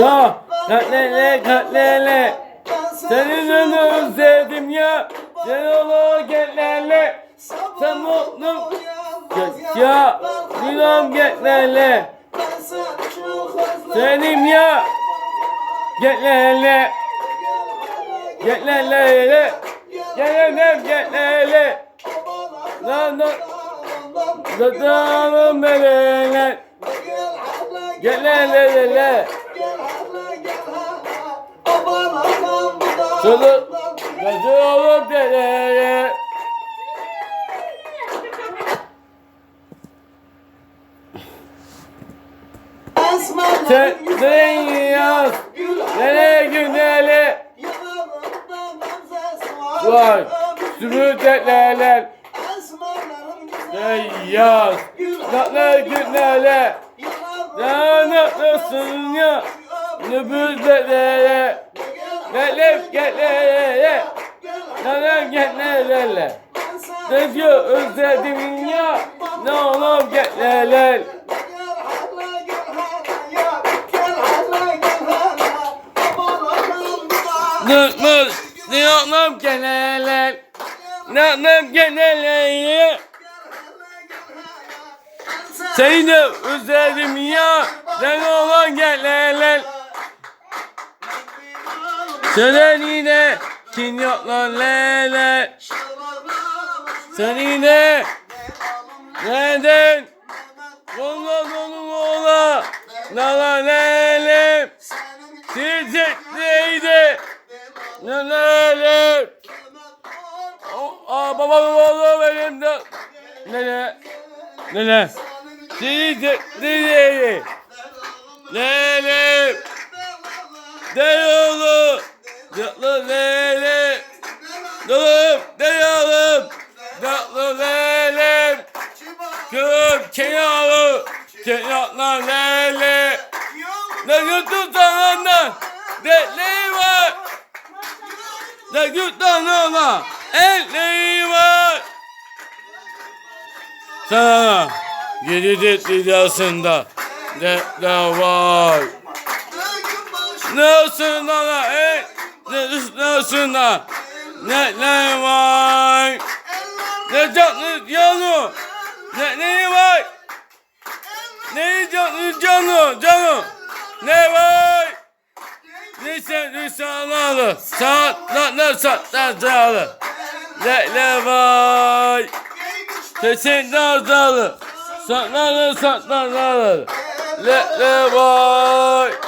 Ya katlele katlele Senin önü özledim ya. Sen ola getlele Sen mutlu Ya. Dinom getlele Senim ya. Getlele Getlele Gelemem getlele Lan lan. Zatanım belele Getlele Çoluk Gazı olup delele Sen ne yaz Nere günele Var Sümü delele Ne yaz Natlı günele Ne natlısın ya? Nübüz Gelip gelele Nere gelele Ne diyor özledim ya Ne olur gelele. Nıkmız Nıkmız gelele. Nıkmız gelele. Seni de özledim ya. Ne olur gelele Söyle yine lan lele Sen yine Neden? Ola ola ola Nala lele Diyecek neydi? Lele Aa baba baba benim de Nene Nene Diyecek neydi? Lele Deli oğlu Tatlı lele Dolum deli oğlum Tatlı lele Kör kenarı Kenarlar lele Ne yuttu sanandan Detleyi var. Ne yuttu sanandan Elleyi var. Sana Yedi detli arasında Detler var. Nasılsın ana ey Ana Ne ne var? Ne canlı canı? Ne ne var? Ne canlı canı canı? Ne var? Ne sen ne sağlalı Saatler saatler sağlı Ne ne var? Sesin nazarlı Saatler saatler sağlı Ne ne var